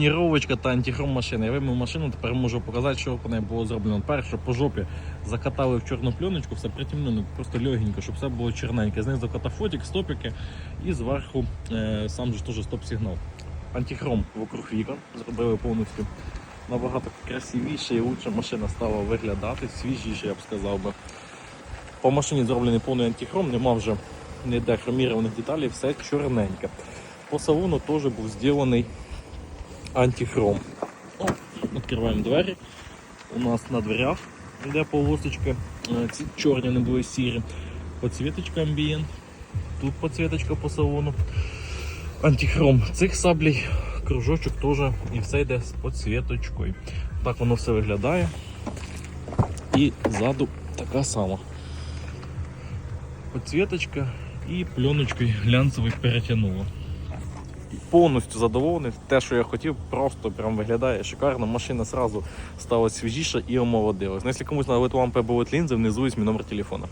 Ніровочка та антихром машини. Я вимив машину, тепер можу показати, що по неї було зроблено. Перше, по жопі закатали в чорну пленочку, все притемнено, просто легенько, щоб все було чорненьке. Знизу катафотик, стопики і зверху е, сам же теж стоп-сигнал. Антихром вокруг вікон зробили повністю набагато красивіше і лучше машина стала виглядати, свіжіше, я б сказав би. По машині зроблений повний антихром, нема вже ніде хромірованих деталей, все чорненьке. По салону теж був зроблений антихром. О, відкриваємо двері. У нас на дверях йде полосочка. Е, Ці чорні не були сірі. Подсвіточка амбієнт. Тут подсвіточка по салону. Антихром цих саблей, кружочок теж і все йде з подсвіточкою. Так воно все виглядає. І ззаду така сама. Подсвіточка і пленочкою глянцевою перетягнуло. Повністю задоволений. Те, що я хотів, просто прям виглядає шикарно. Машина сразу стала свіжіша і омолодилась. Ну, якщо комусь на лампи або лінзи, внизу є мій номер телефона.